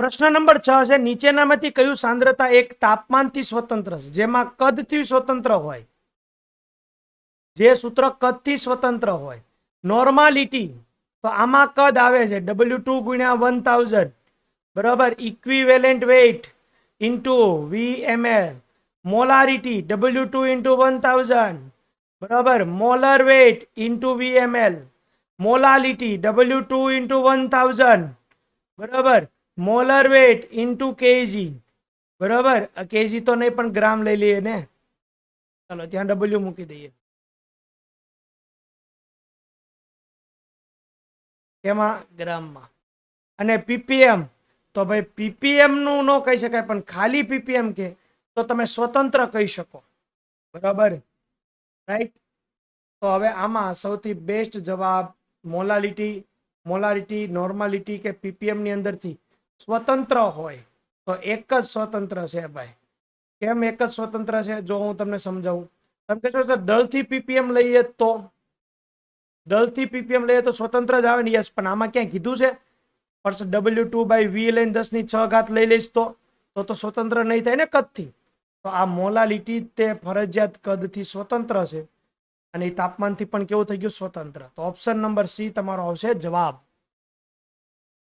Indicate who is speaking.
Speaker 1: પ્રશ્ન નંબર છ છે, નીચેનામાંથી કયું સાંદ્રતા એક તાપમાનથી સ્વતંત્ર છે? જેમાં કદથી સ્વતંત્ર હોય? જે સૂત્ર કદથી સ્વતંત્ર હોય? નોર્માલિટી તો આમાં કદ આવે છે ડબલ્યુ ટુ ગુણ્યા વન થાઉઝન્ડ બરાબર? Equivalent weight into V M L molarity W two into one thousand બરાબર? Molar weight into V M L molality W two into one thousand બરાબર? Molar weight into kg. બરાબર? KG તો નહીં, પણ ગ્રામ લઈ લઈએ ને. ચાલો, ત્યાં ડબલ્યુ મૂકી દઈએ. એમાં ગ્રામમાં. અને પીપીએમ. તો ભાઈ પીપીએમનું ન કહી શકાય, પણ ખાલી પીપીએમ કે, તો તમે સ્વતંત્ર કહી શકો. બરાબર? રાઈટ? તો હવે આમાં સૌથી બેસ્ટ જવાબ મોલાલિટી મોલારિટી નોર્માલિટી કે પીપીએમની અંદરથી સ્વતંત્ર હોય. તો એક જ સ્વતંત્ર છે ભાઈ. કેમ એક જ સ્વતંત્ર છે? જો હું તમને સમજાવું. તમે કહેશો કે દળથી પીપીએમ લઈએ તો? દળથી પીપીએમ લઈએ તો સ્વતંત્ર જ આવે ને યસ, પણ આમાં ક્યાંય કીધું છે? પણ ડબલ્યુ ટુ બાય વી લઈને દસની છ ઘાત લઈ લઈશ તો? તો તો સ્વતંત્ર નહીં થાય ને કદથી? તો આ મોલાલિટી તે ફરજિયાત કદથી સ્વતંત્ર છે. અને એ તાપમાનથી પણ કેવું થઈ ગયું? સ્વતંત્ર. તો ઓપ્શન નંબર સી તમારો આવશે જવાબ.